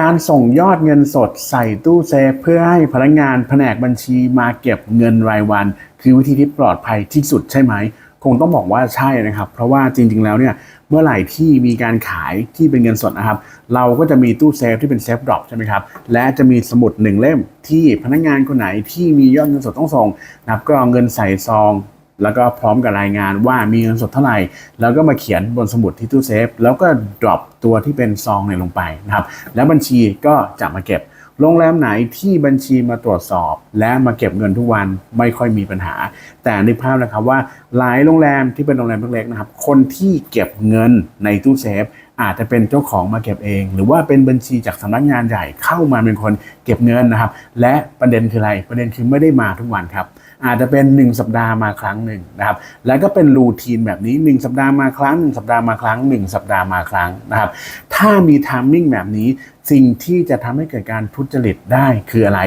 การส่งยอดเงินสดใส่ตู้เซฟเพื่อให้พนักงานแผนกบัญชีมาเก็บเงินรายวัน คือวิธีที่ปลอดภัยที่สุดใช่ไหม คงต้องบอกว่าใช่นะครับ เพราะว่าจริง ๆ แล้วเนี่ยเมื่อไหร่ที่มีการขายที่เป็นเงินสดนะครับ เราก็จะมีตู้เซฟที่เป็นเซฟดรอปใช่ไหมครับ และจะมีสมุดหนึ่งเล่มที่พนักงานคนไหนที่มียอดเงินสดต้องส่งนับก็เอาเงินใส่ซอง แล้วก็พร้อมกับรายงานว่ามีเงินสดเท่าไหร่ แล้วก็มาเขียนบนสมุดที่ตู้เซฟ แล้วก็ดรอปตัวที่เป็นซองเนี่ยลงไปนะครับ แล้วบัญชีก็จะมาเก็บ โรงแรมไหนที่บัญชีมาตรวจสอบ และมาเก็บเงินทุกวันไม่ค่อยมีปัญหา แต่ในภาพนะครับว่าหลายโรงแรมที่เป็นโรงแรมเล็กๆนะครับ คนที่เก็บเงินในตู้เซฟอาจจะเป็นเจ้าของมาเก็บเอง หรือว่าเป็นบัญชีจากสำนักงานใหญ่เข้ามาเป็นคนเก็บเงินนะครับ และประเด็นคืออะไรประเด็นคือไม่ได้มาทุกวันครับ อาจจะเป็น1สัปดาห์มาครั้งหนึ่งนะครับ แล้วก็เป็นรูทีนแบบนี้ 1 สัปดาห์มาครั้ง 1 สัปดาห์มาครั้ง 1 สัปดาห์มาครั้งนะครับ ถ้ามีทามมิ่งแบบนี้สิ่งที่จะทำให้เกิดการทุจริตได้คืออะไร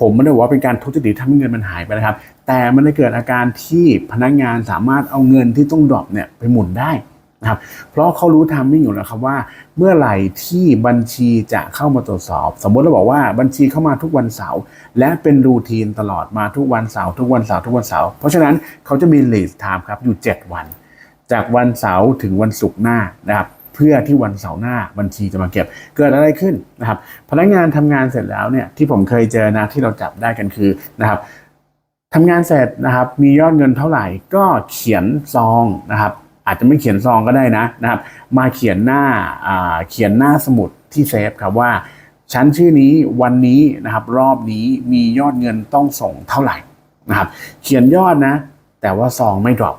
ผมไม่ได้บอกว่าเป็นการทุจริตทำให้เงินมันหายไปนะครับ แต่มันได้เกิดอาการที่พนักงานสามารถเอาเงินที่ต้องดรอปเนี่ยไปหมุนได้ นะครับเพราะเขารู้ทามมิ่งอยู่แล้วครับว่า เมื่อไหร่ที่บัญชีจะเข้ามาตรวจสอบ สมมติเราบอกว่าบัญชีเข้ามาทุกวันเสาร์และเป็นรูทีนตลอดมาทุกวันเสาร์ทุกวันเสาร์ทุกวันเสาร์เพราะฉะนั้นเขาจะมี lead time ครับอยู่ 7 วัน จากวันเสาร์ถึงวันศุกร์หน้านะครับเพื่อที่วันเสาร์หน้าบัญชีจะมาเก็บเกิดอะไรขึ้นนะครับพนักงานทำงานเสร็จแล้วเนี่ยที่ผมเคยเจอนะที่เราจับได้กันคือนะครับทำงานเสร็จนะครับมียอดเงินเท่าไหร่ก็เขียนซองนะครับ อาจจะไม่เขียนซองก็ได้นะนะครับ มาเขียนหน้าเขียนหน้าสมุดที่เซฟครับว่าชั้นชื่อนี้วันนี้นะครับรอบนี้มียอดเงินต้องส่งเท่าไหร่นะครับ เขียนยอดนะ แต่ว่าซองไม่ดรอป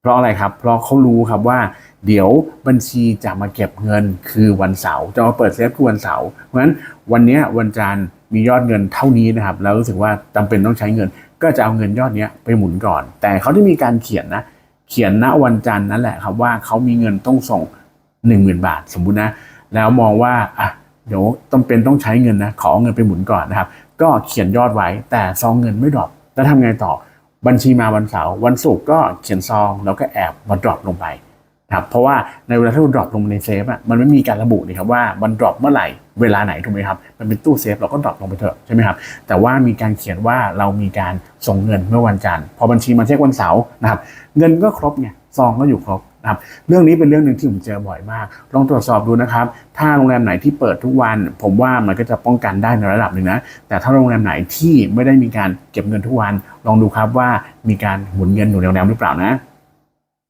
เพราะอะไรครับ เพราะเขารู้ครับว่า เดี๋ยวบัญชีจะมาเก็บเงินคือวันเสาร์จะมาเปิดเซฟคือวันเสาร์เพราะฉะนั้นวันนี้วันจันทร์มียอดเงินเท่านี้นะครับ แล้วรู้สึกว่าจำเป็นต้องใช้เงิน ก็จะเอาเงินยอดนี้ไปหมุนก่อน แต่เขาที่มีการเขียนนะ เขียนณวันจันทร์นั่นแหละครับว่าเขามีเงินต้องส่ง 1 0,000 บาท สมมุตินะ แล้วมองว่าอะเดี๋ยวต้องเป็นต้องใช้เงินนะขอเงินไปหมุนก่อนนะครับ ก็เขียนยอดไว้แต่ซองเงินไม่ดรอปแล้วทำไงต่อ บัญชีมาวันเสาร์วันศุกร์ก็เขียนซองแล้วก็แอบมาดรอปลงไป นะครับเพราะว่าในเวลาที่เราดรอปลงในเซฟอะมันไม่มีการระบุนี่ครับว่ามันดรอปเมื่อไหร่เวลาไหนถูกไหมครับมันเป็นตู้เซฟเราก็ดรอปลงไปเถอะใช่ไหมครับแต่ว่ามีการเขียนว่าเรามีการส่งเงินเมื่อวันจันทร์พอบัญชีมาเช็ควันเสาร์นะครับเงินก็ครบไงซองก็อยู่ครบนะครับเรื่องนี้เป็นเรื่องหนึ่งที่ผมเจอบ่อยมาก ลองตรวจสอบดูนะครับ ถ้าโรงแรมไหนที่เปิดทุกวัน ผมว่ามันก็จะป้องกันได้ในระดับหนึ่งนะ แต่ถ้าโรงแรมไหนที่ไม่ได้มีการเก็บเงินทุกวัน ลองดูครับว่ามีการหมุนเงินอยู่ในโรงแรมหรือเปล่านะ